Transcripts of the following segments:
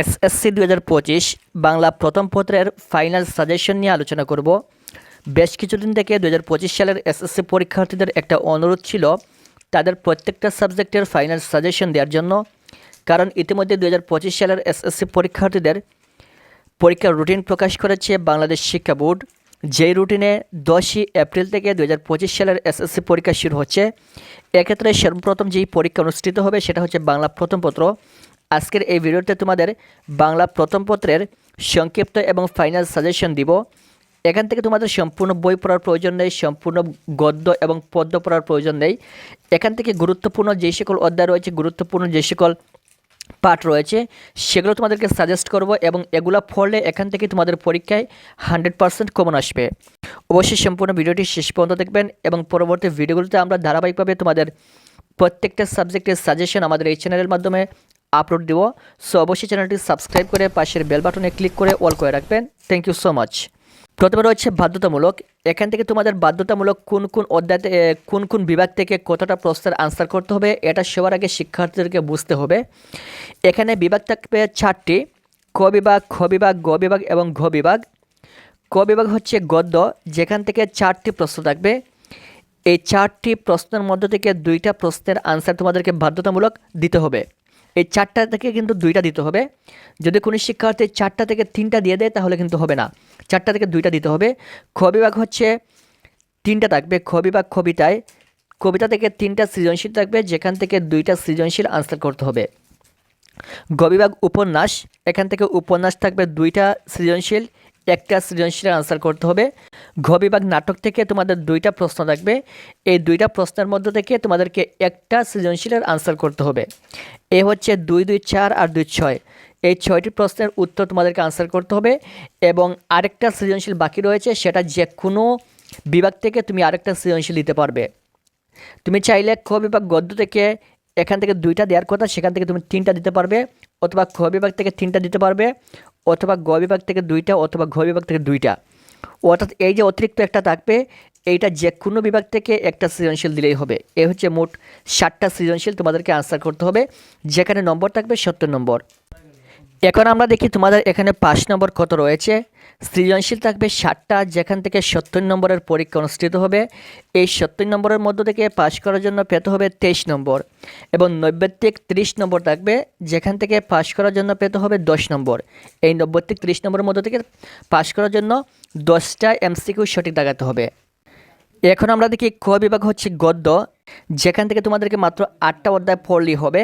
SSC দু হাজার পঁচিশ বাংলা প্রথম পত্রের ফাইনাল সাজেশন নিয়ে আলোচনা করব। বেশ কিছুদিন থেকে দু হাজার পঁচিশ সালের এসএসসি পরীক্ষার্থীদের একটা অনুরোধ ছিল তাদের প্রত্যেকটা সাবজেক্টের ফাইনাল সাজেশন দেওয়ার জন্য। কারণ ইতিমধ্যে দু হাজার পঁচিশ সালের এসএসসি পরীক্ষার্থীদের পরীক্ষার রুটিন প্রকাশ করেছে বাংলাদেশ শিক্ষা বোর্ড। যেই রুটিনে দশই এপ্রিল থেকে দু পঁচিশ সালের এসএসসি পরীক্ষা শুরু হচ্ছে, এক্ষেত্রে সর্বপ্রথম যেই পরীক্ষা অনুষ্ঠিত হবে সেটা হচ্ছে বাংলা প্রথম পত্র। আজকের এই ভিডিওতে তোমাদের বাংলা প্রথম পত্রের সংক্ষিপ্ত এবং ফাইনাল সাজেশন দিব। এখান থেকে তোমাদের সম্পূর্ণ বই পড়ার প্রয়োজন নেই, সম্পূর্ণ গদ্য এবং পদ্য পড়ার প্রয়োজন নেই। এখান থেকে গুরুত্বপূর্ণ যে সকল অধ্যায় রয়েছে, গুরুত্বপূর্ণ যে সকল পাঠ রয়েছে, সেগুলো তোমাদেরকে সাজেস্ট করব এবং এগুলো পড়লে এখান থেকে তোমাদের পরীক্ষায় হান্ড্রেড পারসেন্ট কমন আসবে। অবশ্যই সম্পূর্ণ ভিডিওটি শেষ পর্যন্ত দেখবেন এবং পরবর্তী ভিডিওগুলোতে আমরা ধারাবাহিকভাবে তোমাদের প্রত্যেকটা সাবজেক্টের সাজেশন আমাদের এই চ্যানেলের মাধ্যমে আপলোড দেবো। সো অবশ্যই চ্যানেলটি সাবস্ক্রাইব করে পাশের বেল বাটনে ক্লিক করে অল করে রাখবেন। থ্যাংক ইউ সো মাচ প্রথমে রয়েছে বাধ্যতামূলক। এখান থেকে তোমাদের বাধ্যতামূলক কোন কোন অধ্যায় কোন কোন বিভাগ থেকে কতটা প্রশ্নের আনসার করতে হবে, এটা সবার আগে শিক্ষার্থীদেরকে বুঝতে হবে। এখানে বিভাগ থাকবে চারটি, ক বিভাগ, খ বিভাগ, গ বিভাগ এবং ঘ বিভাগ। ক বিভাগ হচ্ছে গদ্য, যেখান থেকে চারটি প্রশ্ন থাকবে। এই চারটি প্রশ্নের মধ্য থেকে দুইটা প্রশ্নের আনসার তোমাদেরকে বাধ্যতামূলক দিতে হবে। এই চারটা থেকে কিন্তু দুইটা দিতে হবে। যদি কোনো শিক্ষার্থী চারটা থেকে তিনটা দিয়ে দেয়, তাহলে কিন্তু হবে না। চারটা থেকে দুইটা দিতে হবে। খ বিভাগ হচ্ছে তিনটা থাকবে। খ বিভাগ কবিতায়। কবিতা থেকে তিনটা সৃজনশীল থাকবে, যেখান থেকে দুইটা সৃজনশীল আনসার করতে হবে। গ বিভাগ উপন্যাস। এখান থেকে উপন্যাস থাকবে দুইটা সৃজনশীল। একটা সৃজনশীলের আনসার করতে হবে। ঘ বিভাগ নাটক থেকে তোমাদের দুইটা প্রশ্ন থাকবে। এই দুইটা প্রশ্নের মধ্য থেকে তোমাদেরকে একটা সৃজনশীলের আনসার করতে হবে। এ হচ্ছে দুই দুই, চার আর দুই, ছয়। এই ছয়টি প্রশ্নের উত্তর তোমাদেরকে আনসার করতে হবে এবং আরেকটা সৃজনশীল বাকি রয়েছে, সেটা যে কোনো বিভাগ থেকে তুমি আরেকটা সৃজনশীল দিতে পারবে। তুমি চাইলে খ বিভাগ গদ্য থেকে এখান থেকে দুইটা দেওয়ার কথা, সেখান থেকে তুমি তিনটা দিতে পারবে অথবা খ বিভাগ থেকে তিনটা দিতে পারবে অথবা গ বিভাগ থেকে দুইটা অথবা ঘ বিভাগ থেকে দুইটা। অর্থাৎ এই যে অতিরিক্ত একটা থাকবে, এইটা যে কোনো বিভাগ থেকে একটা সৃজনশীল দিলেই হবে। এ হচ্ছে মোট ষাটটা সৃজনশীল তোমাদেরকে আনসার করতে হবে। যেখানে নম্বর থাকবে সত্তর নম্বর। এখন আমরা দেখি তোমাদের এখানে পাঁচ নম্বর কত রয়েছে। সৃজনশীল থাকবে ষাটটা, যেখান থেকে সত্তর নম্বরের পরীক্ষা অনুষ্ঠিত হবে। এই সত্তর নম্বরের মধ্য থেকে পাশ করার জন্য পেতে হবে তেইশ নম্বর এবং নৈবেত্তিক ত্রিশ নম্বর থাকবে, যেখান থেকে পাশ করার জন্য পেতে হবে দশ নম্বর। এই নব্বত্তিক ত্রিশ নম্বরের মধ্য থেকে পাশ করার জন্য দশটা এমসিকিউ সঠিক দেখাতে হবে। এখন আমরা দেখি ক বিভাগ হচ্ছে গদ্য। যেখান থেকে তোমাদেরকে মাত্র আটটা অধ্যায় পড়লেই হবে।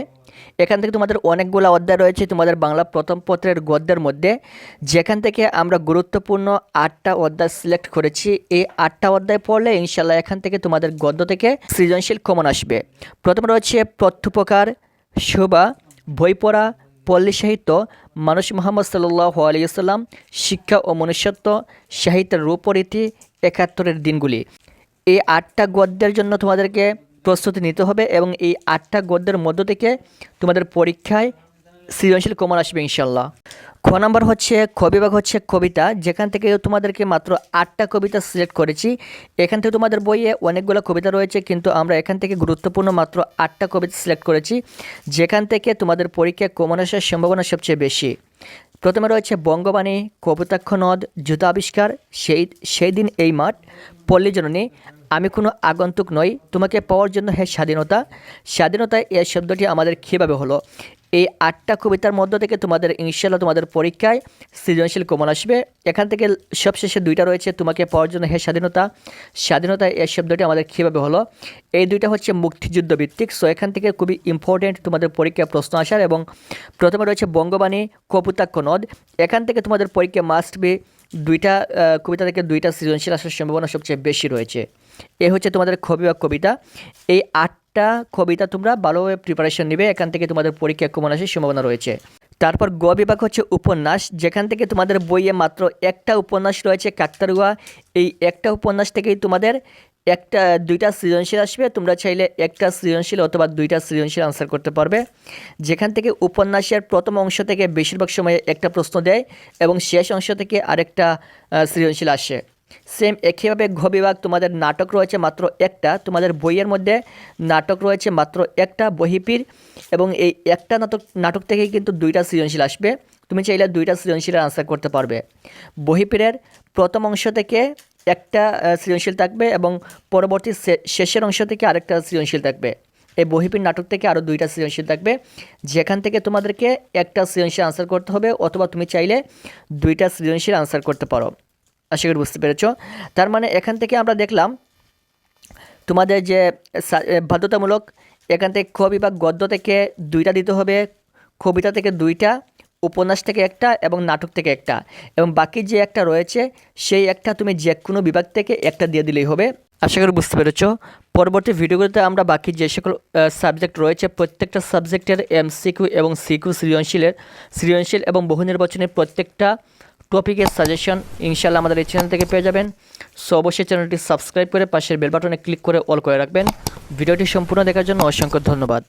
এখান থেকে তোমাদের অনেকগুলো অধ্যায় রয়েছে তোমাদের বাংলা প্রথম পত্রের গদ্যের মধ্যে। যেখান থেকে আমরা গুরুত্বপূর্ণ আটটা অধ্যায় সিলেক্ট করেছি, এই আটটা অধ্যায় পড়লে ইনশাল্লাহ এখান থেকে তোমাদের গদ্য থেকে সৃজনশীল কমন আসবে। প্রথমে রয়েছে প্রত্যুপকার, শোভা বই পড়া পল্লী সাহিত্য, মানুষ মোহাম্মদ সাল্লাহ আলিয়াল্লাম শিক্ষা ও মনুষ্যত্ব, সাহিত্যের রূপরীতি, একাত্তরের দিনগুলি। এই আটটা গদ্যের জন্য তোমাদেরকে প্রস্তুতি নিতে হবে এবং এই আটটা গদ্যের মধ্য থেকে তোমাদের পরীক্ষায় সৃজনশীল কমন আসবে ইনশাল্লাহ খ নাম্বার হচ্ছে, খ বিভাগ হচ্ছে কবিতা। যেখান থেকে তোমাদেরকে মাত্র আটটা কবিতা সিলেক্ট করেছি, এখান থেকে তোমাদের বইয়ে অনেকগুলো কবিতা রয়েছে, কিন্তু আমরা এখান থেকে গুরুত্বপূর্ণ মাত্র আটটা কবিতা সিলেক্ট করেছি, যেখান থেকে তোমাদের পরীক্ষায় কমন আসার সম্ভাবনা সবচেয়ে বেশি। প্রথমে রয়েছে বঙ্গবাণী কবিতাক্ষ নদ জুতা আবিষ্কার, সেই সেই দিন এই মাঠ। পল্লী জননী আমি কোনো আগন্তুক নই, তোমাকে পাওয়ার জন্য হে স্বাধীনতা। স্বাধীনতায় এই শব্দটি আমাদের কীভাবে হলো? এই আটটা কবিতার মধ্য থেকে তোমাদের ইনশাল্লাহ তোমাদের পরীক্ষায় সৃজনশীল কমন আসবে। এখান থেকে সবশেষে দুইটা রয়েছে, তোমাকে পাওয়ার জন্য হে স্বাধীনতা। স্বাধীনতা এই শব্দটি আমাদের কীভাবে হলো? এই দুইটা হচ্ছে মুক্তিযুদ্ধ ভিত্তিক। সো এখান থেকে খুবই ইম্পর্টেন্ট তোমাদের পরীক্ষায় প্রশ্ন আসার এবং প্রথমে রয়েছে বঙ্গবাণী কপুতাক্ষ নদ। এখান থেকে তোমাদের পরীক্ষা মাস্ট বি দুইটা কবিতা থেকে দুইটা সৃজনশীল আসার সম্ভাবনা সবচেয়ে বেশি রয়েছে। এ হচ্ছে তোমাদের কবি বা কবিতা। এই আটটা কবিতা তোমরা ভালোভাবে প্রিপারেশন নেবে, এখান থেকে তোমাদের পরীক্ষা কমন আসার সম্ভাবনা রয়েছে। তারপর গ বিভাগ হচ্ছে উপন্যাস। যেখান থেকে তোমাদের বইয়ে মাত্র একটা উপন্যাস রয়েছে, কাকতারুয়া। এই একটা উপন্যাস থেকেই তোমাদের একটা, দুইটা সৃজনশীল আসবে, তোমরা চাইলে একটা সৃজনশীল অথবা দুইটা সৃজনশীল আনসার করতে পারবে। যেখান থেকে উপন্যাসের প্রথম অংশ থেকে বেশিরভাগ সময়ে একটা প্রশ্ন দেয় এবং শেষ অংশ থেকে আরেকটা সৃজনশীল আসে। সেম একইভাবে ঘ বিভাগ তোমাদের নাটক রয়েছে মাত্র একটা, তোমাদের বইয়ের মধ্যে নাটক রয়েছে মাত্র একটা বহিপির এবং এই একটা নাটক নাটক থেকেই কিন্তু দুইটা সৃজনশীল আসবে। তুমি চাইলে দুইটা সৃজনশীলের আনসার করতে পারবে। বহিপিরের প্রথম অংশ থেকে একটা সৃজনশীল থাকবে এবং পরবর্তী শেষের অংশ থেকে আরেকটা সৃজনশীল থাকবে। এই বহিপির নাটক থেকে আরও দুইটা সৃজনশীল থাকবে। যেখান থেকে তোমাদেরকে একটা সৃজনশীল আনসার করতে হবে অথবা তুমি চাইলে দুইটা সৃজনশীল আনসার করতে পারো। আশা করি বুঝতে পেরেছ। তার মানে এখান থেকে আমরা দেখলাম তোমাদের যে বাধ্যতামূলক, এখান থেকে খ বিভাগ গদ্য থেকে দুইটা দিতে হবে কবিতা থেকে দুইটা উপন্যাস থেকে একটা এবং নাটক থেকে একটা এবং বাকি যে একটা রয়েছে, সেই একটা তুমি যে কোনো বিভাগ থেকে একটা দিয়ে দিলেই হবে। আশা করি বুঝতে পেরেছ। পরবর্তী ভিডিওগুলোতে আমরা বাকি যে সকল সাবজেক্ট রয়েছে, প্রত্যেকটা সাবজেক্টের এমসিকিউ এবং সিকিউ সৃজনশীলের, সৃজনশীল এবং বহু নির্বাচনের প্রত্যেকটা টপিকের সাজেশন ইনশাল্লাহ আমাদের এই চ্যানেল থেকে পেয়ে যাবেন। সো অবশ্যই চ্যানেলটি সাবস্ক্রাইব করে পাশের বেল বাটনে ক্লিক করে অল করে রাখবেন। ভিডিওটি সম্পূর্ণ দেখার জন্য অসংখ্য ধন্যবাদ।